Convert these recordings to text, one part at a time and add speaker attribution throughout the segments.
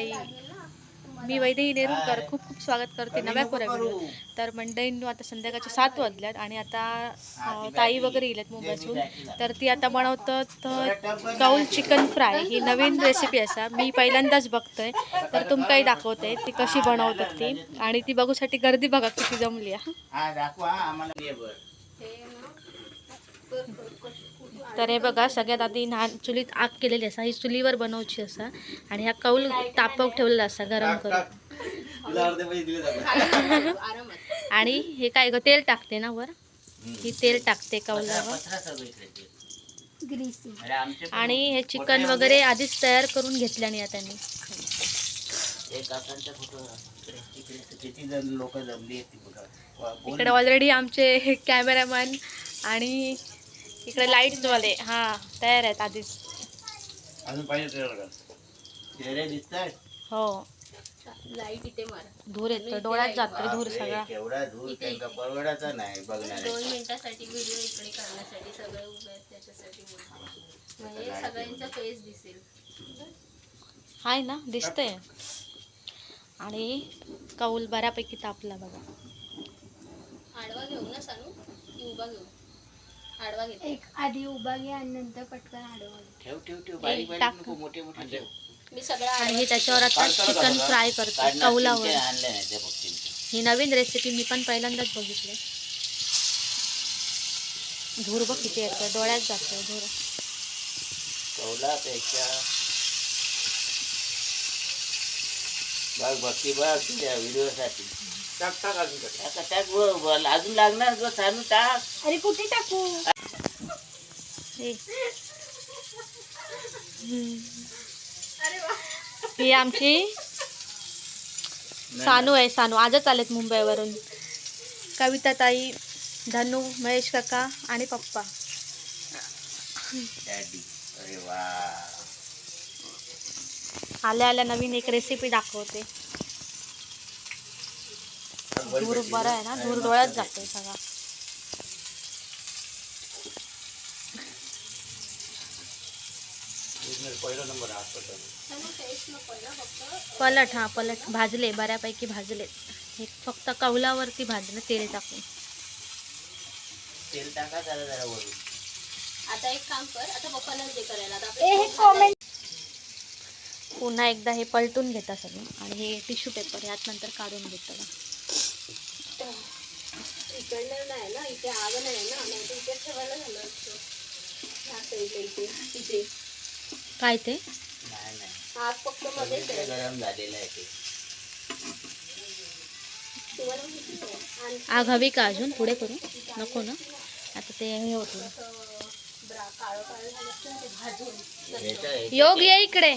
Speaker 1: मंडई. मी वैदेही नेरुरकर खूप खूप स्वागत करते नव्या कोऱ्यावर तर मंडईंनो आता संध्याकाळचे सात वाजल्यात आणि आता ताई वगैरे येल्यात मुंबईतून. तर ती आता बनवतात तर कौल चिकन फ्राय. ही नवीन रेसिपी असा. मी पहिल्यांदाच बघतोय. तर तुमकाही दाखवते ती कशी बनवतात ती. आणि ती बघूसाठी गर्दी बघा किती जमली आहे.
Speaker 2: हा
Speaker 1: तर हे बघा सगळ्यात आधी लहान चुलीत आग केलेली असा ही चुलीवर बनवची असा. आणि ह्या कौल तापव ठेवलेला असा गरम करून. आणि हे काय ग तेल टाकते ना वर? ही तेल टाकते कौलावर. आणि हे चिकन वगैरे आधीच तयार करून घेतल्याने त्यांनी.
Speaker 2: इकडे
Speaker 1: ऑलरेडी आमचे कॅमेरामॅन आणि इकडे लाईट्सवाले. हा तयार आहेत आधीच.
Speaker 2: अजून पाहिजे ट्रेलर का चेहरे दिसतात.
Speaker 1: हो.
Speaker 3: लाइट इथे मार.
Speaker 1: धूर येतो. डोळ्यात जातो धूर सगळा.
Speaker 2: केवढा धूर. त्यांना परवडाचा नाही बघणार
Speaker 3: दोन मिनिटासाठी व्हिडिओ इकडे करण्यासाठी सगळे उभे आहेत त्याच्यासाठी बोलते. म्हणजे सगळ्यांचा फेस दिसेल.
Speaker 1: हाय ना दिसतंय. आणि कौल बऱ्यापैकी तापला बघा.
Speaker 3: आडवा घेऊ ना की उभा घेऊ? आडवा घेते.
Speaker 4: एक आधी उभा घे आणि नंतर पटकन आडवा.
Speaker 2: ठेव ठेव ठेव. बारीक. बारीक नको मोठे मोठे ठेव.
Speaker 3: मी सगळं
Speaker 1: आणि हे त्याच्यावर आता चिकन फ्राय करतो कौलावर.
Speaker 2: आणले नाही.
Speaker 1: ही नवीन रेसिपी मी पण पहिल्यांदाच बघितली. धूर बघ किती येतं डोळ्यात जातो धूर.
Speaker 2: कौलापेक्षा बघ भक्ती बघ तुझ्या व्हिडिओ साठी टाक टाक अजून टाक अजून लागणार ग चालू टाक.
Speaker 4: अरे कुठे टाकू?
Speaker 1: हे. ही आमची सानू आहे सानू. आजच आलेत मुंबईवरून. कविता ताई धनू महेश काका आणि पप्पा.
Speaker 2: डॅडी अरे वा.
Speaker 1: आल्या आल्या नवीन एक रेसिपी दाखवते. धूर बरं आहे ना? धूर डोळ्यात जाते सगळा.
Speaker 2: पहिला नंबर हा
Speaker 1: पलट हा पलट. भाजले बऱ्यापैकी भाजले. हे फक्त कौलावरती भाजले तेल टाकून.
Speaker 2: तेल टाका जरा जरा वरून.
Speaker 3: आता एक काम कर आता पप्पाला ते करायला. आता
Speaker 4: हे
Speaker 1: पुन्हा एकदा हे पलटून घेता सगळं. आणि हे टिश्यू पेपर ह्यात नंतर काढून घेतं
Speaker 3: नाही ना इथे आग नाही ना नाही तर इथे ठेवायला झालं असतं. ह्या साईडला इथे इथे.
Speaker 1: काय ते?
Speaker 3: आग फक्त मध्येच
Speaker 2: गरम झालेलं आहे
Speaker 1: आग हवी का अजून? पुढे करू? नको ना? आता ते हे होतं. योग ये इकडे.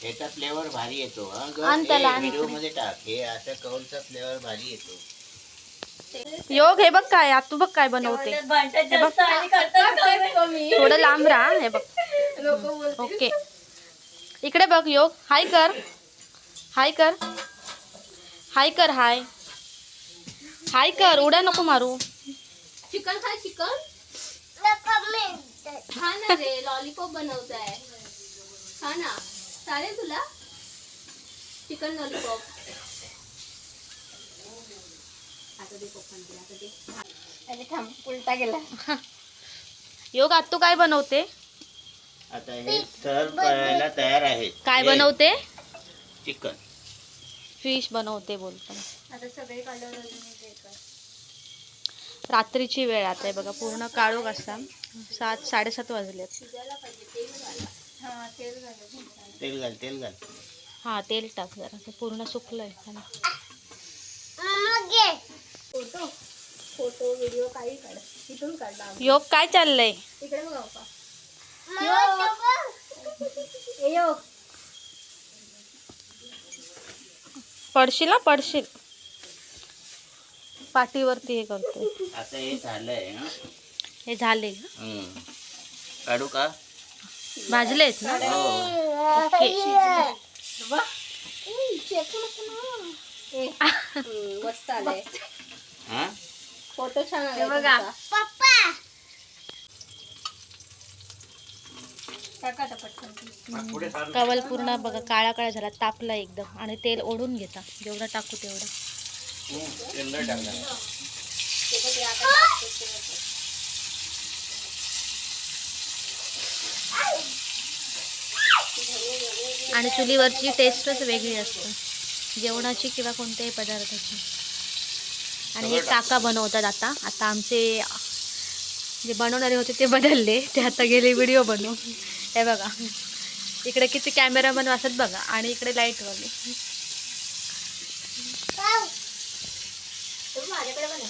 Speaker 2: ह्याचा फ्लेवर भारी येतो व्हिडिओमध्ये टाक हे असा कौलचा फ्लेवर भारी येतो.
Speaker 1: योग हे बघ काय आत तू बघ काय बनवते. हे बघ. थोडं लांब राहा हे बघ. ओके. इकडे बघ योग. हाय कर. हाय कर. हाय कर हाय. हाय कर उड्या नको मारू.
Speaker 3: चिकन खा चिकन. खा ना रे लॉलीपॉप बनवताय. खा ना. चालेल तुला? चिकन लॉलीपॉप आता दे पप्पांकडे आता दे.
Speaker 4: अरे थांब उलटा गेला.
Speaker 1: योग आत तू काय बनवते?
Speaker 2: आता हे सर्व करायला तयार आहे
Speaker 1: काय बनवते?
Speaker 2: चिकन.
Speaker 1: फिश बनवते बोलतो.
Speaker 4: आता सगळे कलर
Speaker 1: रात्रीची वेळ आता आहे बघा पूर्ण काळोख असा. सात साडेसात
Speaker 3: तेल घाला
Speaker 4: हा तेल घालायचं
Speaker 2: तेल घाल तेल घाल.
Speaker 1: हा तेल टाक जरा. ते पूर्ण सुकलंय. खाली.
Speaker 3: फोटो फोटो व्हिडिओ काही काढ. इथून काढला आम्ही.
Speaker 1: योग काय चाललंय?
Speaker 3: इकडे बघा पप्पा
Speaker 4: ए यो
Speaker 1: पडशील ना पडशील. पाठीवरती हे करतोय.
Speaker 2: आता हे झालंय हं?
Speaker 1: हे झाले
Speaker 2: हं. काढू का?
Speaker 1: भाजलेत ना?
Speaker 2: हो.
Speaker 1: ओके.
Speaker 3: हम्म, मस्त आलंय
Speaker 2: हा?
Speaker 3: फोटो छान आलाय
Speaker 4: बघा.
Speaker 3: तुमचा.
Speaker 4: पप्पा! टाका आता पटकन. ती.
Speaker 2: पुढे चालू.
Speaker 1: कवल पूर्ण बघा काळा काळा झाला तापला एकदम. आणि तेल ओढून घेता. जेवढं टाकू तेवढं.
Speaker 2: तेल टाकणार.
Speaker 1: आणि चुलीवरची टेस्टच वेगळी असते. जेवणाची किंवा कोणत्याही पदार्थाची. आणि हे काका बनवतात आता. आता आमचे जे बनवणारे होते ते बदलले. ते आता गेले व्हिडिओ बनवू हे बघा. इकडे किती कॅमेरामन असत बघा. आणि इकडे लाईटवाले.
Speaker 3: तुम्ही माझ्याकडे बघा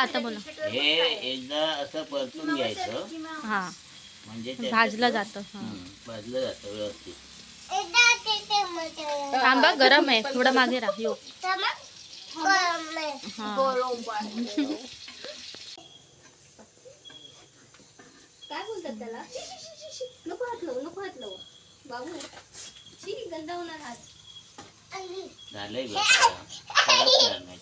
Speaker 1: आता बोला.
Speaker 2: हे एकदा असं परतून घ्यायचं.
Speaker 1: हां.
Speaker 2: म्हणजे
Speaker 1: भाजलं जातं हां.
Speaker 2: भाजलं जातं व्यवस्थित.
Speaker 1: थांबा गरम आहे. थोडं मागे राहा. यो. हां.
Speaker 3: काय बोलतात त्याला. नको हात लावू नको हात लावू. बाबू शी गंदा होणार हात.
Speaker 2: झालंय बघ. परत.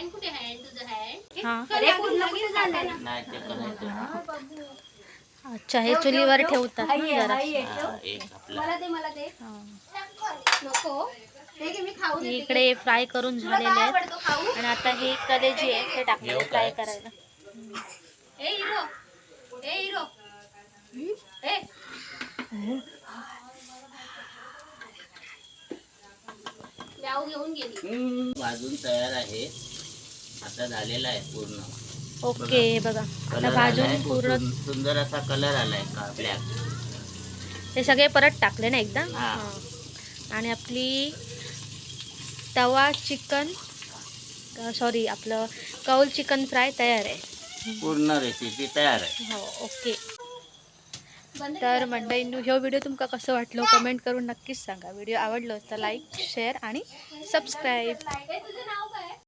Speaker 3: हँड कुठे हँड तुझं हँड
Speaker 1: हाँ
Speaker 3: अरे पूर्ण कुठे झालं
Speaker 2: नाही ते करायचं
Speaker 1: अच्छा हे चुलीवर ठेवतात ना जरा.
Speaker 2: हा, एक आपला.
Speaker 3: मला दे मला दे.
Speaker 1: हाँ.
Speaker 3: नको. घे मी खाऊ देते.
Speaker 1: इकडे फ्राय करून झालेले आहेत.
Speaker 3: आवडतो खाऊ?
Speaker 1: आणि आता हे कलेजी आहे ते टाकले फ्राय
Speaker 2: काय?
Speaker 1: करायला.
Speaker 3: हिरो. हिरो. घेऊन गेली.
Speaker 2: भाजून तयार आहे. आता झालेला आहे पूर्ण.
Speaker 1: ओके बघा. आता भाजून पूर्ण
Speaker 2: सुंदर असा कलर आलाय का ब्लॅक
Speaker 1: हे सगळे परत टाकले ना एकदा. आणि आपली तवा चिकन सॉरी आपलं कौल चिकन फ्राय तयार आहे.
Speaker 2: पूर्ण रेसिपी तयार आहे.
Speaker 1: हो ओके. तर मंडळींनो ह्यो व्हिडिओ तुमका कसं वाटलो कमेंट करून नक्कीच सांगा. व्हिडिओ आवडलो तर लाईक शेअर आणि सबस्क्राईब